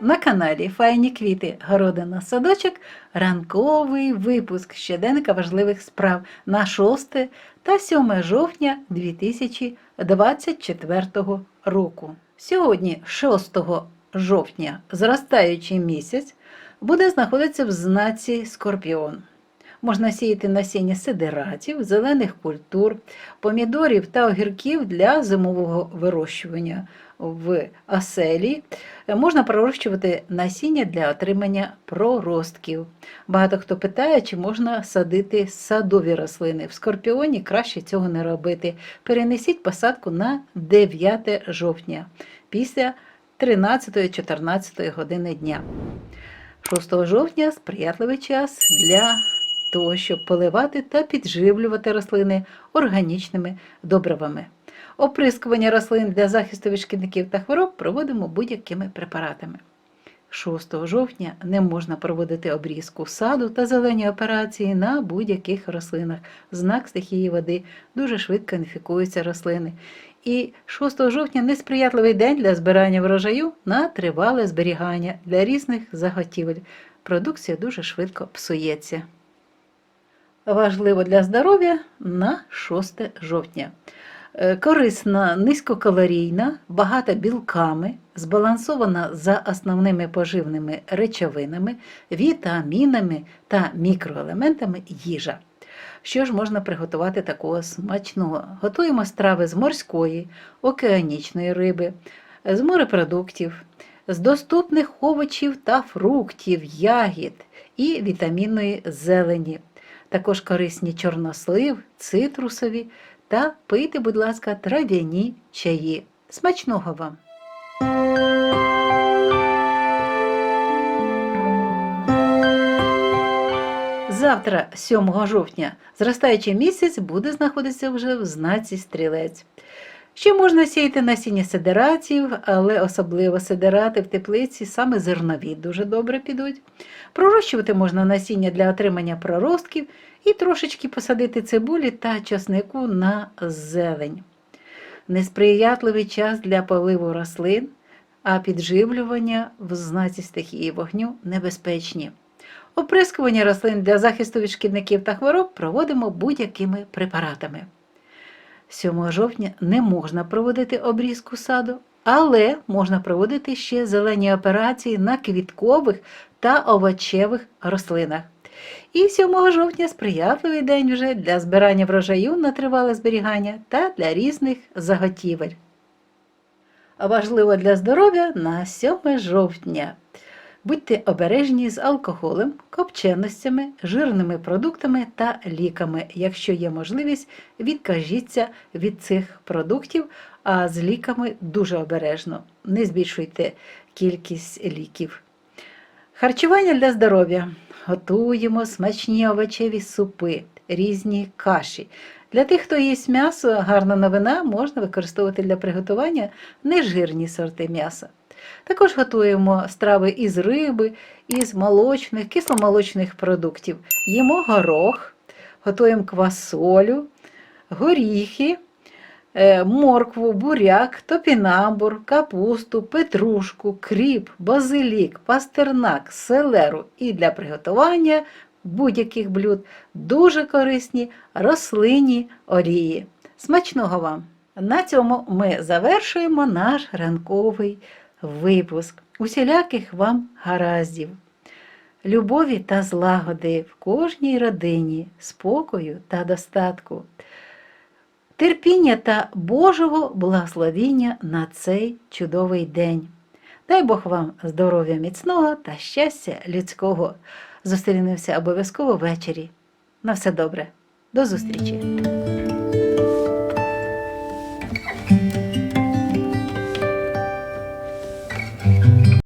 на каналі Файні квіти, городина садочок, ранковий випуск щоденника важливих справ на 6 та 7 жовтня 2024 року. Сьогодні, 6 жовтня, зростаючий місяць буде знаходитися в знаці Скорпіон. Можна сіяти насіння сидератів, зелених культур, помідорів та огірків для зимового вирощування в оселі. Можна пророщувати насіння для отримання проростків. Багато хто питає, чи можна садити садові рослини. В скорпіоні краще цього не робити. Перенесіть посадку на 9 жовтня після 13-14 години дня. 6 жовтня сприятливий час для того, щоб поливати та підживлювати рослини органічними добривами. Оприскування рослин для захисту від шкідників та хвороб проводимо будь-якими препаратами. 6 жовтня не можна проводити обрізку саду та зелені операції на будь-яких рослинах. Знак стихії води дуже швидко інфікуються рослини. І 6 жовтня несприятливий день для збирання врожаю на тривале зберігання для різних заготівель. Продукція дуже швидко псується. Важливо для здоров'я на 6 жовтня. Е, Корисна, низькокалорійна, багата білками, збалансована за основними поживними речовинами, вітамінами та мікроелементами їжа. Що ж можна приготувати такого смачного? Готуємо страви з морської, океанічної риби, з морепродуктів, з доступних овочів та фруктів, ягід і вітамінної зелені. Також корисні чорнослив, цитрусові та пийте, будь ласка, трав'яні чаї. Смачного вам! Завтра, 7 жовтня, зростаючий місяць буде знаходитися вже в знаці стрілець. Ще можна сіяти насіння сидератів, але особливо сидерати в теплиці саме зернові дуже добре підуть. Пророщувати можна насіння для отримання проростків і трошечки посадити цибулі та часнику на зелень. Несприятливий час для поливу рослин, а підживлювання в знаці стихії вогню небезпечні. Оприскування рослин для захисту від шкідників та хвороб проводимо будь-якими препаратами. 7 жовтня не можна проводити обрізку саду, але можна проводити ще зелені операції на квіткових та овочевих рослинах. І 7 жовтня сприятливий день вже для збирання врожаю на тривале зберігання та для різних заготівель. Важливо для здоров'я на 7 жовтня. Будьте обережні з алкоголем, копченостями, жирними продуктами та ліками. Якщо є можливість, відкажіться від цих продуктів, а з ліками дуже обережно. Не збільшуйте кількість ліків. Харчування для здоров'я. Готуємо смачні овочеві супи, різні каші. Для тих, хто їсть м'ясо, гарна новина можна використовувати для приготування нежирні сорти м'яса. Також готуємо страви із риби, із молочних, кисломолочних продуктів. Їмо горох, готуємо квасолю, горіхи, е, моркву, буряк, топінамбур, капусту, петрушку, кріп, базилік, пастернак, селеру і для приготування будь-яких блюд дуже корисні рослинні олії. Смачного вам! На цьому ми завершуємо наш ранковий випуск. Усіляких вам гараздів, любові та злагоди в кожній родині, спокою та достатку, терпіння та Божого благословіння на цей чудовий день. Дай Бог вам здоров'я міцного та щастя людського. Зустрінемося обов'язково ввечері. На все добре. До зустрічі!